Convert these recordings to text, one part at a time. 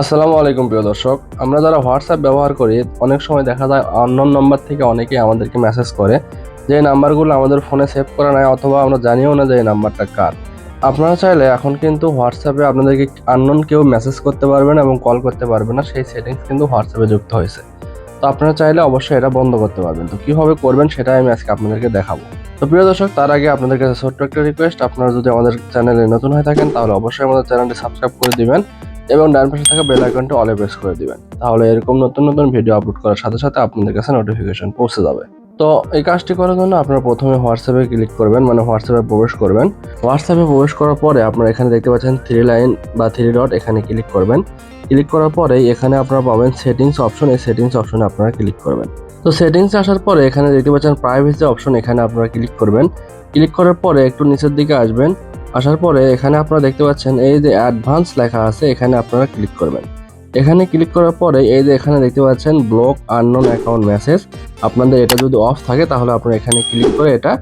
আসসালামু আলাইকুম প্রিয় দর্শক। আমরা যারা হোয়াটসঅ্যাপ ব্যবহার করি, অনেক সময় দেখা যায় অননোন নাম্বার থেকে অনেকেই আমাদেরকে মেসেজ করে যে নাম্বারগুলো আমাদের ফোনে সেভ করা নেয় অথবা আমরা জানিও না যে এই নাম্বারটা কার। আপনারা চাইলে এখন কিন্তু হোয়াটসঅ্যাপে আপনাদেরকে আননোন কেউ মেসেজ করতে পারবেন এবং কল করতে পারবেন না, সেই সেটিংস কিন্তু হোয়াটসঅ্যাপে যুক্ত হয়েছে। তো আপনারা চাইলে অবশ্যই এটা বন্ধ করতে পারবেন। তো কীভাবে করবেন সেটাই আমি আজকে আপনাদেরকে দেখাবো। তো প্রিয় দর্শক, তার আগে আপনাদের কাছে ছোট্ট একটা রিকোয়েস্ট আপনারা যদি আমাদের চ্যানেলে নতুন হয়ে থাকেন, তাহলে অবশ্যই আমাদের চ্যানেলটি সাবস্ক্রাইব করে দিবেন। এবং ডান পাশে থাকা বেল আইকনটি অলে প্রেস করে দিবেন। তাহলে এরকম নতুন নতুন ভিডিও আপলোড করার সাথে সাথে আপনাদের কাছে নোটিফিকেশন পৌঁছে যাবে। তো এই কাজটি করার জন্য আপনারা প্রথমে হোয়াটসঅ্যাপে ক্লিক করবেন মানে হোয়াটসঅ্যাপে প্রবেশ করবেন। হোয়াটসঅ্যাপে প্রবেশ করার পরে আপনারা এখানে দেখতে পাচ্ছেন থ্রি লাইন বা থ্রি ডট এখানে ক্লিক করবেন। ক্লিক করার পরে এখানে আপনারা পাবেন সেটিংস অপশন এই সেটিংস অপশনে আপনারা ক্লিক করবেন। তো সেটিংস আসার পরে এখানে দেখতে পাচ্ছেন প্রাইভেসি অপশন এখানে আপনারা ক্লিক করবেন। ক্লিক করার পরে একটু নিচের দিকে আসবেন। আসার পরে এখানে আপনারা দেখতে পাচ্ছেন এই যে অ্যাডভান্স লেখা আছে, এখানে আপনারা ক্লিক করবেন। এখানে ক্লিক করার পরে এই যে এখানে দেখতে পাচ্ছেন ব্লক আননোন অ্যাকাউন্ট মেসেজ আপনাদের এটা যদি অফ থাকে, তাহলে আপনারা এখানে ক্লিক করে এটা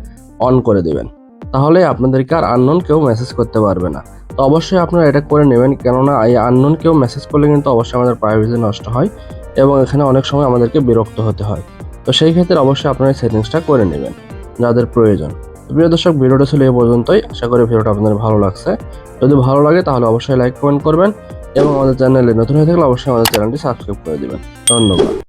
অন করে দেবেন। তাহলে আপনাদেরকে আর আননোন কেউ মেসেজ করতে পারবে না। তো অবশ্যই আপনারা এটা করে নেবেন, কেননা এই আননোন কেউ মেসেজ করলে কিন্তু অবশ্যই আমাদের প্রাইভেসি নষ্ট হয় এবং এখানে অনেক সময় আমাদেরকে বিরক্ত হতে হয়। তো সেই ক্ষেত্রে অবশ্যই আপনারা সেটিংসটা করে নেবেন, যাদের প্রয়োজন। প্রিয় দর্শক, ভিডিওটা ছিল এই পর্যন্তই। আশা করি ভিডিওটা আপনাদের ভালো লাগছে। যদি ভালো লাগে, তাহলে অবশ্যই লাইক, কমেন্ট করবেন এবং আমাদের চ্যানেলে নতুন হয়ে থাকলে অবশ্যই আমাদের চ্যানেলটি সাবস্ক্রাইব করে দেবেন। ধন্যবাদ।